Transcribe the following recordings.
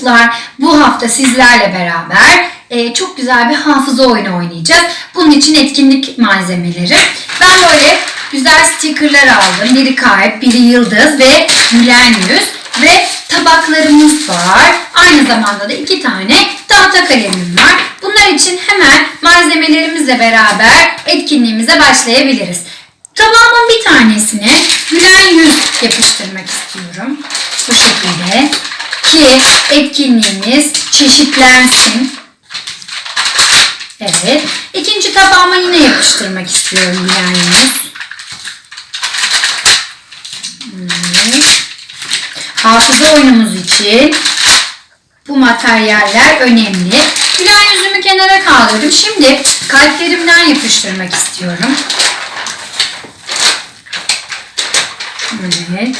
çocuklar bu hafta sizlerle beraber e, çok güzel bir hafıza oyunu oynayacağız. Bunun için etkinlik malzemeleri. Ben böyle güzel stickerlar aldım. Biri kalp, biri yıldız ve gülen yüz ve tabaklarımız var. Aynı zamanda da iki tane tahta kalemim var. Bunlar için hemen malzemelerimizle beraber etkinliğimize başlayabiliriz. Tabağımın bir tanesine gülen yüz yapıştırmak istiyorum. Bu şekilde ki etkinliğimiz çeşitlensin. Evet. İkinci tabağıma yine yapıştırmak istiyorum yüz. Hmm. Hafıza oyunumuz için bu materyaller önemli. Gülen yüzümü kenara kaldırdım. Şimdi kalplerimden yapıştırmak istiyorum. Evet.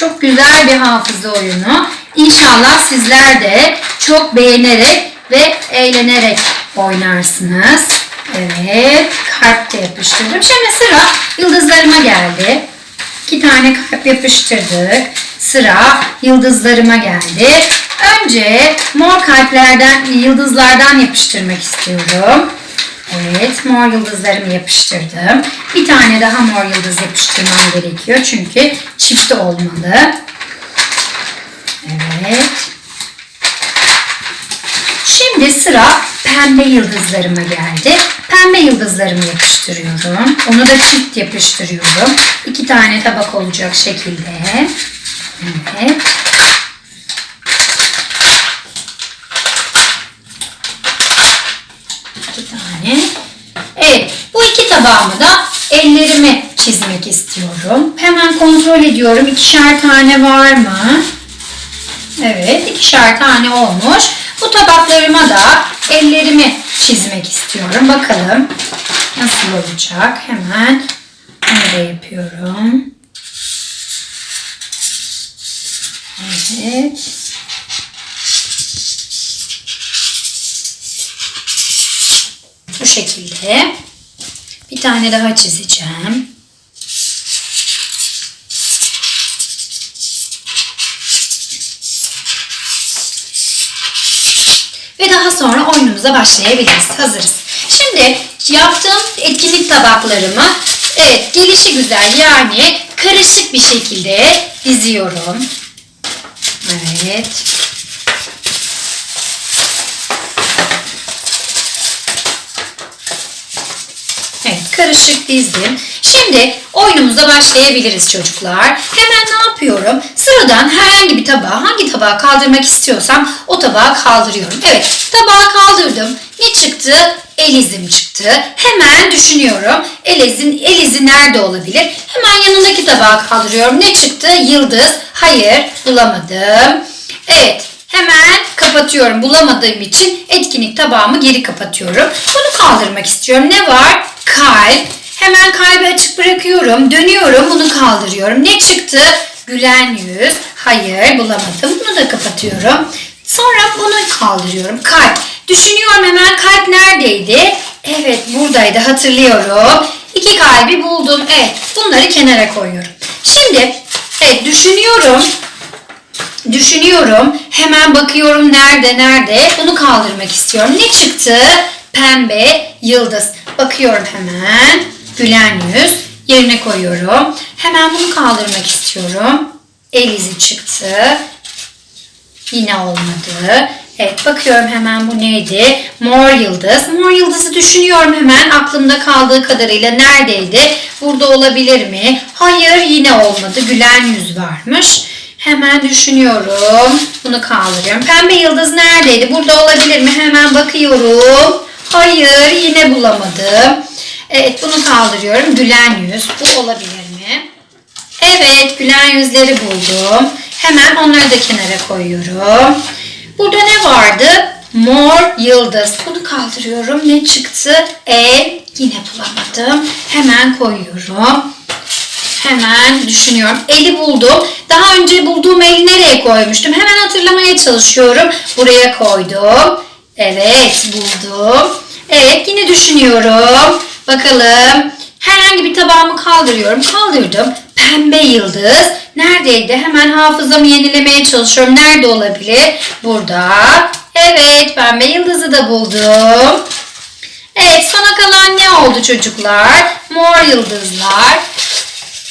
Çok güzel bir hafıza oyunu. İnşallah sizler de çok beğenerek ve eğlenerek oynarsınız. Evet. Kalp de yapıştırdım. Şimdi sıra yıldızlarıma geldi. İki tane kalp yapıştırdık. Sıra yıldızlarıma geldi. Önce mor kalplerden, yıldızlardan yapıştırmak istiyorum. Evet, mor yıldızlarımı yapıştırdım. Bir tane daha mor yıldız yapıştırmam gerekiyor çünkü çift olmalı. Evet. Şimdi sıra pembe yıldızlarıma geldi. Pembe yıldızlarımı yapıştırıyorum. Onu da çift yapıştırıyorum. İki tane tabak olacak şekilde. Evet. İki tane. Evet. Bu iki tabağımı da ellerimi çizmek istiyorum. Hemen kontrol ediyorum. İkişer tane var mı? Evet. ikişer tane olmuş. Bu tabaklarıma da ellerimi çizmek istiyorum. Bakalım nasıl olacak. Hemen bunu yapıyorum. Evet. Bu şekilde. Bir tane daha çizeceğim. Ve daha sonra oyunumuza başlayabiliriz. Hazırız. Şimdi yaptığım etkinlik tabaklarımı evet gelişi güzel yani karışık bir şekilde diziyorum. Evet. Evet karışık dizdim. Şimdi oyunumuza başlayabiliriz çocuklar. Hemen ne yapıyorum? Sıradan herhangi bir tabağı hangi tabağı kaldırmak istiyorsam o tabağı kaldırıyorum. Evet tabağı kaldırdım. Ne çıktı? Elizim çıktı. Hemen düşünüyorum. Elizin, Elizi nerede olabilir? Hemen yanındaki tabağı kaldırıyorum. Ne çıktı? Yıldız. Hayır bulamadım. Evet Hemen kapatıyorum. Bulamadığım için etkinlik tabağımı geri kapatıyorum. Bunu kaldırmak istiyorum. Ne var? Kalp. Hemen kalbi açık bırakıyorum. Dönüyorum. Bunu kaldırıyorum. Ne çıktı? Gülen yüz. Hayır bulamadım. Bunu da kapatıyorum. Sonra bunu kaldırıyorum. Kalp. Düşünüyorum hemen kalp neredeydi? Evet buradaydı hatırlıyorum. İki kalbi buldum. Evet bunları kenara koyuyorum. Şimdi evet düşünüyorum. Düşünüyorum. Hemen bakıyorum nerede nerede. Bunu kaldırmak istiyorum. Ne çıktı? Pembe yıldız. Bakıyorum hemen. Gülen yüz. Yerine koyuyorum. Hemen bunu kaldırmak istiyorum. El izi çıktı. Yine olmadı. Evet bakıyorum hemen bu neydi? Mor yıldız. Mor yıldızı düşünüyorum hemen. Aklımda kaldığı kadarıyla neredeydi? Burada olabilir mi? Hayır yine olmadı. Gülen yüz varmış. Hemen düşünüyorum. Bunu kaldırıyorum. Pembe yıldız neredeydi? Burada olabilir mi? Hemen bakıyorum. Hayır yine bulamadım. Evet bunu kaldırıyorum. Gülen yüz. Bu olabilir mi? Evet gülen yüzleri buldum. Hemen onları da kenara koyuyorum. Burada ne vardı? Mor yıldız. Bunu kaldırıyorum. Ne çıktı? El. Yine bulamadım. Hemen koyuyorum. Hemen düşünüyorum. Eli buldum. Daha önce bulduğum eli nereye koymuştum? Hemen hatırlamaya çalışıyorum. Buraya koydum. Evet buldum. Evet yine düşünüyorum. Bakalım. Herhangi bir tabağımı kaldırıyorum. Kaldırdım. pembe yıldız. Neredeydi? Hemen hafızamı yenilemeye çalışıyorum. Nerede olabilir? Burada. Evet pembe yıldızı da buldum. Evet sona kalan ne oldu çocuklar? Mor yıldızlar.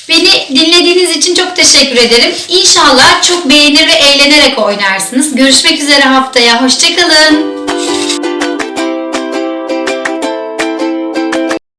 Beni dinlediğiniz için çok teşekkür ederim. İnşallah çok beğenir ve eğlenerek oynarsınız. Görüşmek üzere haftaya. Hoşçakalın.